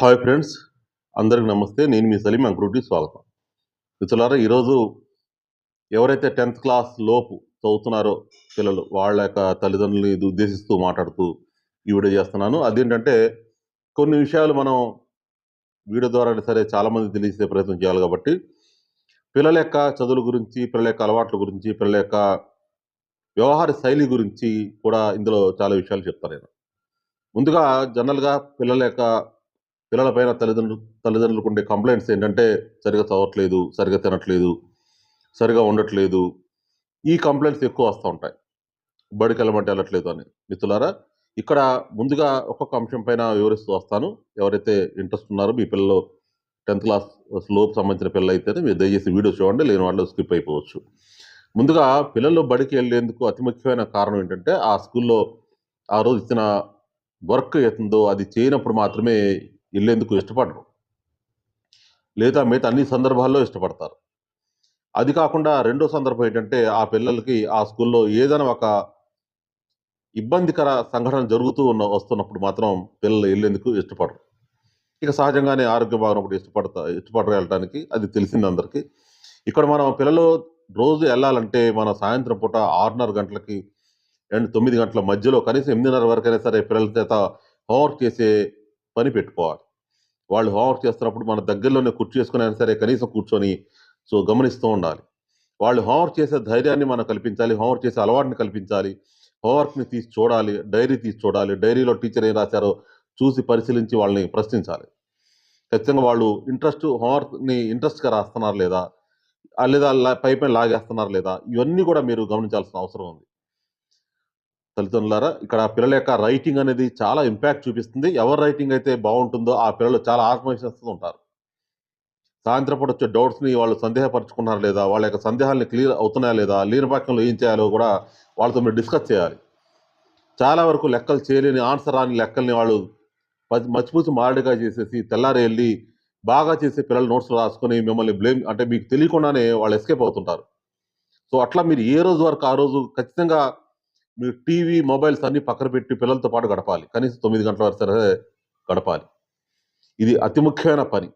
Hi friends అందరికి నమస్తే. నేను మీ సలీం అంకురుటి స్వాగతం. మిత్రులారా ఈరోజు ఎవరైతే టెన్త్ క్లాస్ లోపు చదువుతున్నారో పిల్లలు వాళ్ళ యొక్క తల్లిదండ్రులని ఉద్దేశిస్తూ మాట్లాడుతూ ఈ వీడియో చేస్తున్నాను. అదేంటంటే కొన్ని విషయాలు మనం వీడియో ద్వారా సరే చాలామంది తెలిసే ప్రయత్నం చేయాలి కాబట్టి పిల్లల యొక్క చదువుల గురించి పిల్లల యొక్క అలవాట్ల గురించి పిల్లల యొక్క వ్యవహార శైలి గురించి కూడా ఇందులో చాలా విషయాలు చెప్తాను నేను. ముందుగా జనరల్గా పిల్లల యొక్క పిల్లల పైన తల్లిదండ్రులు తల్లిదండ్రులకు ఉండే కంప్లైంట్స్ ఏంటంటే సరిగా చదవట్లేదు సరిగా తినట్లేదు సరిగా ఉండట్లేదు. ఈ కంప్లైంట్స్ ఎక్కువ వస్తూ ఉంటాయి. బడికి వెళ్ళమంటే వెళ్ళట్లేదు అని. మిత్రులారా ఇక్కడ ముందుగా ఒక్కొక్క అంశం పైన వివరిస్తూ వస్తాను. ఎవరైతే ఇంట్రెస్ట్ ఉన్నారో మీ పిల్లలు టెన్త్ క్లాస్ స్లోప్ సంబంధించిన పిల్లలు అయితేనే మీరు దయచేసి వీడియో చూడండి లేని వాళ్ళు స్కిప్ అయిపోవచ్చు. ముందుగా పిల్లలు బడికి వెళ్ళేందుకు అతి ముఖ్యమైన కారణం ఏంటంటే ఆ స్కూల్లో ఆ రోజు ఇచ్చిన వర్క్ అవుతుందో అది చేయనప్పుడు మాత్రమే వెళ్ళేందుకు ఇష్టపడరు. లేదా మిగతా అన్ని సందర్భాల్లో ఇష్టపడతారు. అది కాకుండా రెండో సందర్భం ఏంటంటే ఆ పిల్లలకి ఆ స్కూల్లో ఏదైనా ఒక ఇబ్బందికర సంఘటన జరుగుతూ ఉన్న వస్తున్నప్పుడు మాత్రం పిల్లలు వెళ్ళేందుకు ఇష్టపడరు. ఇక సహజంగానే ఆరోగ్యం బాగున్నప్పుడు ఇష్టపడతా ఇష్టపడరు వెళ్ళడానికి అది తెలిసింది అందరికీ. ఇక్కడ మనం పిల్లలు రోజు వెళ్ళాలంటే మన సాయంత్రం పూట ఆరున్నర గంటలకి అండ్ తొమ్మిది గంటల మధ్యలో కనీసం ఎనిమిదిన్నర వరకైనా సరే పిల్లల చేత హోంవర్క్ చేసే పని పెట్టుకోవాలి. వాళ్ళు హోంవర్క్ చేస్తున్నప్పుడు మన దగ్గరలోనే కుర్చీ అయినా సరే కనీసం కూర్చొని సో గమనిస్తూ ఉండాలి. వాళ్ళు హోంవర్క్ చేసే ధైర్యాన్ని మనం కల్పించాలి హోంవర్క్ చేసే అలవాటుని కల్పించాలి హోంవర్క్ని తీసి చూడాలి డైరీ తీసి చూడాలి డైరీలో టీచర్ ఏం రాశారో చూసి పరిశీలించి వాళ్ళని ప్రశ్నించాలి. ఖచ్చితంగా వాళ్ళు ఇంట్రెస్ట్ హోంవర్క్ని ఇంట్రెస్ట్గా రాస్తున్నారు లేదా లేదా పైపైన లాగేస్తున్నారు లేదా ఇవన్నీ కూడా మీరు గమనించాల్సిన అవసరం ఉంది. తల్లిదండ్రులారా ఇక్కడ పిల్లల యొక్క రైటింగ్ అనేది చాలా ఇంపాక్ట్ చూపిస్తుంది. ఎవరి రైటింగ్ అయితే బాగుంటుందో ఆ పిల్లలు చాలా ఆత్మవిశ్వాసంతో ఉంటారు. సాయంత్రం పూట వచ్చే డౌట్స్ని వాళ్ళు సందేహపరచుకున్నారా లేదా వాళ్ళ యొక్క సందేహాలని క్లియర్ అవుతున్నాయా లేదా లేని ఏం చేయాలో కూడా వాళ్ళతో మీరు డిస్కస్ చేయాలి. చాలా వరకు లెక్కలు చేయలేని ఆన్సర్ రాని లెక్కల్ని వాళ్ళు ప- మచ్చిపూచి మారడిగా చేసేసి తెల్లారి వెళ్ళి బాగా చేసే పిల్లలు నోట్స్ రాసుకొని మిమ్మల్ని బ్లేమ్ అంటే మీకు తెలియకుండానే వాళ్ళు ఎస్కేప్ అవుతుంటారు. సో అట్లా మీరు ఏ రోజు వరకు ఆ రోజు ఖచ్చితంగా మీరు టీవీ మొబైల్స్ అన్ని పక్కన పెట్టి పిల్లలతో పాటు గడపాలి. కనీసం తొమ్మిది గంటల వరకు సరే గడపాలి. ఇది అతి ముఖ్యమైన పని.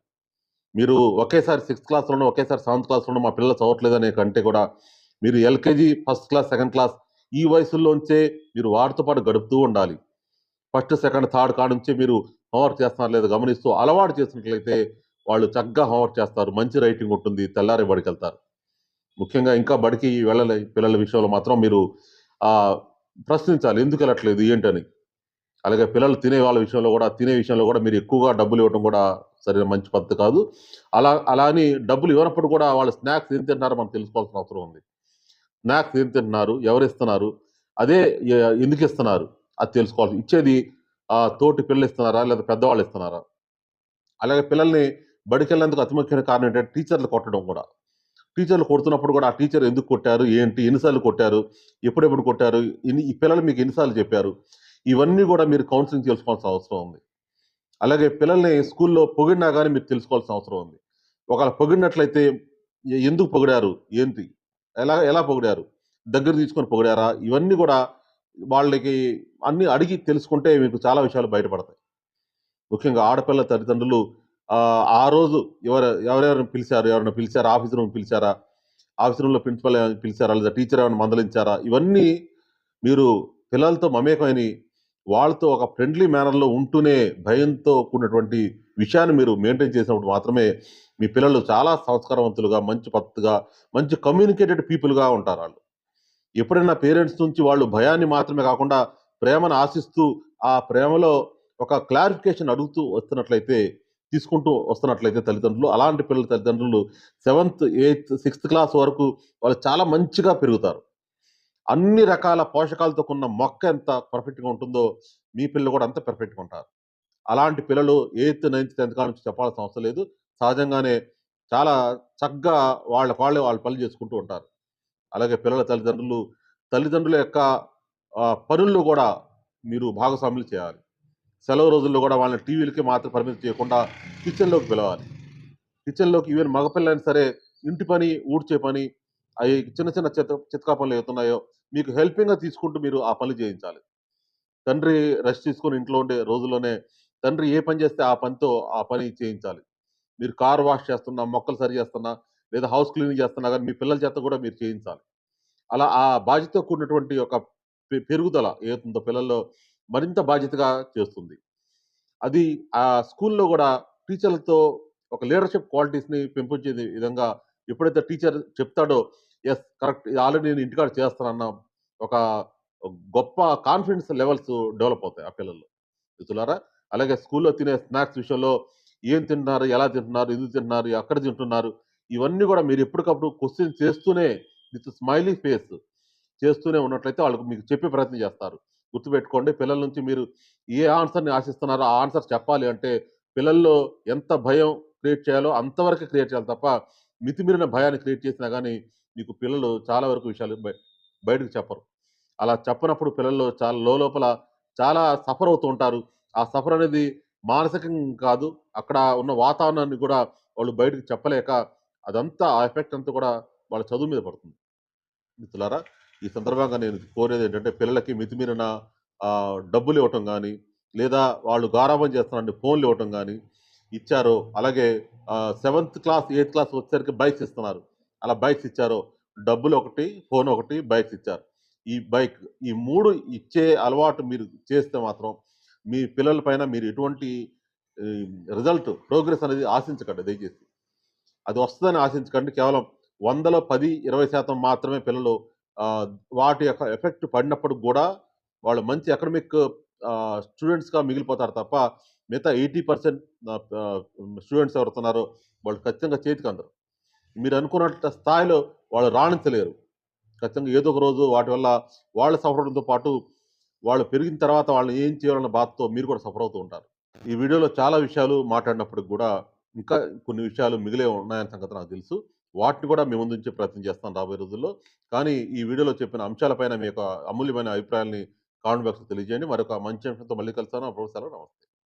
మీరు ఒకేసారి సిక్స్త్ క్లాస్లోనూ ఒకేసారి సెవెంత్ క్లాస్లోనూ మా పిల్లలు చదవట్లేదనే కంటే కూడా మీరు LKG first class second class ఈ వయసుల్లోంచే మీరు వాటితో పాటు గడుపుతూ ఉండాలి. ఫస్ట్ సెకండ్ థర్డ్ కాడ నుంచే మీరు హోంవర్క్ చేస్తున్నారు లేదా గమనిస్తూ అలవాటు చేసినట్లయితే వాళ్ళు చక్కగా హోంవర్క్ చేస్తారు. మంచి రైటింగ్ ఉంటుంది. తెల్లారి బడికి వెళ్తారు ముఖ్యంగా ఇంకా బడికి వెళ్ళలే పిల్లల విషయంలో మాత్రం మీరు ప్రశ్నించాలి ఎందుకు వెళ్ళట్లేదు ఏంటని? అలాగే పిల్లలు తినే వాళ్ళ విషయంలో కూడా తినే విషయంలో కూడా మీరు ఎక్కువగా డబ్బులు ఇవ్వడం కూడా సరైన మంచి పద్ధతి కాదు. అలా అలా అని డబ్బులు ఇవ్వనప్పుడు కూడా వాళ్ళు స్నాక్స్ ఏం తింటున్నారో మనం తెలుసుకోవాల్సిన అవసరం ఉంది. స్నాక్స్ ఏం తింటున్నారు ఎవరు ఇస్తున్నారు అదే ఎందుకు ఇస్తున్నారు అది తెలుసుకోవాలి ఇచ్చేది ఆ తోటి పిల్లలు ఇస్తున్నారా లేదా పెద్దవాళ్ళు ఇస్తున్నారా? అలాగే పిల్లల్ని బడికి వెళ్ళేందుకు అతి ముఖ్యమైన కారణం ఏంటంటే టీచర్లు కొట్టడం కూడా. టీచర్లు కొడుతున్నప్పుడు కూడా ఆ టీచర్ ఎందుకు కొట్టారు? ఏంటి? ఎన్నిసార్లు కొట్టారు? ఎప్పుడెప్పుడు కొట్టారు? ఇన్ని ఈ పిల్లలు మీకు ఎన్నిసార్లు చెప్పారు? ఇవన్నీ కూడా మీరు కౌన్సిలింగ్ తెలుసుకోవాల్సిన అవసరం ఉంది. అలాగే పిల్లల్ని స్కూల్లో పొగిడినా కానీ మీరు తెలుసుకోవాల్సిన అవసరం ఉంది. ఒకవేళ పొగిడినట్లయితే ఎందుకు పొగిడారు? ఏంటి? ఎలా ఎలా పొగిడారు? దగ్గర తీసుకొని పొగిడారా? ఇవన్నీ కూడా వాళ్ళకి అన్ని అడిగి తెలుసుకుంటే మీకు చాలా విషయాలు బయటపడతాయి. ముఖ్యంగా ఆడపిల్ల తల్లిదండ్రులు ఆ, రోజు ఎవరు ఎవరెవరిని పిలిచారు ఎవరైనా పిలిచారా ఆఫీస్ రూమ్ పిలిచారా ఆఫీస్ రూమ్లో ప్రిన్సిపల్ ఏమైనా పిలిచారా లేదా టీచర్ ఏమైనా మందలించారా ఇవన్నీ మీరు పిల్లలతో మమేకమైన వాళ్ళతో ఒక ఫ్రెండ్లీ మేనర్లో ఉంటూనే భయంతో కూడినటువంటి విషయాన్ని మీరు మెయింటైన్ చేసినప్పుడు మాత్రమే మీ పిల్లలు చాలా సంస్కారవంతులుగా మంచి పద్ధతిగా మంచి కమ్యూనికేటెడ్ పీపుల్గా ఉంటారు వాళ్ళు. ఎప్పుడైనా పేరెంట్స్ నుంచి వాళ్ళు భయాన్ని మాత్రమే కాకుండా ప్రేమను ఆశిస్తూ ఆ ప్రేమలో ఒక క్లారిఫికేషన్ అడుగుతూ వస్తున్నట్లయితే తీసుకుంటూ వస్తున్నట్లయితే తల్లిదండ్రులు. అలాంటి పిల్లల తల్లిదండ్రులు సెవెంత్ ఎయిత్ సిక్స్త్ క్లాస్ వరకు వాళ్ళు చాలా మంచిగా పెరుగుతారు. అన్ని రకాల పోషకాలతో ఉన్న మొక్క ఎంత పర్ఫెక్ట్గా ఉంటుందో మీ పిల్లలు కూడా అంత పర్ఫెక్ట్గా ఉంటారు. అలాంటి పిల్లలు ఎయిత్ నైన్త్ టెన్త్ కాల నుంచి చెప్పాల్సిన అవసరం లేదు. సహజంగానే చాలా చక్కగా వాళ్ళ వాళ్ళే వాళ్ళ పనులు చేసుకుంటూ ఉంటారు. అలాగే పిల్లల తల్లిదండ్రులు తల్లిదండ్రుల యొక్క పనుల్లో కూడా మీరు భాగస్వాములు చేయాలి. సెలవు రోజుల్లో కూడా వాళ్ళని టీవీలకి మాత్రం పరిమితం చేయకుండా కిచెన్లోకి పిలవాలి. కిచెన్లోకి ఈవెన్ మగపిల్లైనా సరే ఇంటి పని ఊడ్చే పని అవి చిన్న చిన్న చిత చితకా పనులు అవుతున్నాయో మీకు హెల్పింగ్గా తీసుకుంటూ మీరు ఆ పనులు చేయించాలి. తండ్రి రెస్ట్ తీసుకొని ఇంట్లో ఉండే రోజుల్లోనే తండ్రి ఏ పని చేస్తే ఆ పనితో ఆ పని చేయించాలి. మీరు కార్ వాష్ చేస్తున్నా మొక్కలు సరి చేస్తున్నా లేదా హౌస్ క్లీనింగ్ చేస్తున్నా కానీ మీ పిల్లల చేత కూడా మీరు చేయించాలి. అలా ఆ బాధ్యత కూడినటువంటి ఒక పె- పెరుగుదల ఏతుందో పిల్లల్లో మరింత బాధ్యతగా చేస్తుంది. అది ఆ స్కూల్లో కూడా టీచర్లతో ఒక లీడర్షిప్ క్వాలిటీస్ని పెంపొంచే విధంగా ఎప్పుడైతే టీచర్ చెప్తాడో ఎస్ కరెక్ట్ ఆల్రెడీ నేను ఇంటికాడ చేస్తానన్న ఒక గొప్ప కాన్ఫిడెన్స్ లెవెల్స్ డెవలప్ అవుతాయి ఆ పిల్లల్లో. మిత్రులారా అలాగే స్కూల్లో తినే స్నాక్స్ విషయంలో ఏం తింటున్నారు ఎలా తింటున్నారు ఎందుకు తింటున్నారు ఎక్కడ తింటున్నారు ఇవన్నీ కూడా మీరు ఎప్పటికప్పుడు క్వశ్చన్ చేస్తూనే విత్ స్మైలీ ఫేస్ చేస్తూనే ఉన్నట్లయితే వాళ్ళకు మీకు చెప్పే ప్రయత్నం చేస్తారు. గుర్తుపెట్టుకోండి. పిల్లల నుంచి మీరు ఏ ఆన్సర్ని ఆశిస్తున్నారో ఆ ఆన్సర్ చెప్పాలి అంటే పిల్లల్లో ఎంత భయం క్రియేట్ చేయాలో అంతవరకు క్రియేట్ చేయాలి తప్ప మితిమీరిన భయాన్ని క్రియేట్ చేసినా కానీ మీకు పిల్లలు చాలా వరకు విషయాలు బయటకు చెప్పరు. అలా చెప్పనప్పుడు పిల్లల్లో చాలా లోపల చాలా సఫర్ అవుతూ ఉంటారు. ఆ సఫర్ అనేది మానసికంగా కాదు. అక్కడ ఉన్న వాతావరణాన్ని కూడా వాళ్ళు బయటకు చెప్పలేక అదంతా ఆ ఎఫెక్ట్ అంతా కూడా వాళ్ళ చదువు మీద పడుతుంది. మిత్రులారా ఈ సందర్భంగా నేను కోరేది ఏంటంటే పిల్లలకి మితిమీరిన డబ్బులు ఇవ్వటం కానీ లేదా వాళ్ళు గారాబం చేస్తున్నారని ఫోన్లు ఇవ్వటం కానీ ఇచ్చారో అలాగే సెవెంత్ క్లాస్ ఎయిత్ క్లాస్ వచ్చేసరికి బైక్స్ ఇస్తున్నారు. అలా బైక్స్ ఇచ్చారో డబ్బులు ఒకటి ఫోన్ ఒకటి బైక్స్ ఇచ్చారు. ఈ బైక్ ఈ మూడు ఇచ్చే అలవాటు మీరు చేస్తే మాత్రం మీ పిల్లల పైన మీరు ఎటువంటి రిజల్ట్ ప్రోగ్రెస్ అనేది ఆశించకండి దయచేసి. అది వస్తుందని ఆశించకండి. కేవలం వందలో పది ఇరవై శాతం మాత్రమే పిల్లలు వాటి యొక్క ఎఫెక్ట్ పడినప్పుడు కూడా వాళ్ళు మంచి అకడమిక్ స్టూడెంట్స్గా మిగిలిపోతారు తప్ప మిగతా ఎయిటీ పర్సెంట్ స్టూడెంట్స్ ఎవరుతున్నారో వాళ్ళు ఖచ్చితంగా చేతికి అందరు. మీరు అనుకున్న స్థాయిలో వాళ్ళు రాణించలేరు. ఖచ్చితంగా ఏదో ఒక రోజు వాటి వల్ల వాళ్ళు సఫర్ అవడంతో పాటు వాళ్ళు పెరిగిన తర్వాత వాళ్ళని ఏం చేయాలన్న బాధతో మీరు కూడా సఫర్ అవుతూ ఉంటారు. ఈ వీడియోలో చాలా విషయాలు మాట్లాడినప్పుడు కూడా ఇంకా కొన్ని విషయాలు మిగిలే ఉన్నాయన్న సంగతి నాకు తెలుసు. వాటిని కూడా మీ ముందు ప్రయత్నం చేస్తాం రాబోయే రోజుల్లో. కానీ ఈ వీడియోలో చెప్పిన అంశాలపైన మీ యొక్క అమూల్యమైన అభిప్రాయాల్ని కామెంట్ బాక్స్లో తెలియజేయండి. మరొక మంచి అంశంతో మళ్ళీ కలుస్తాను. అప్పుడు సెలవు నమస్తే.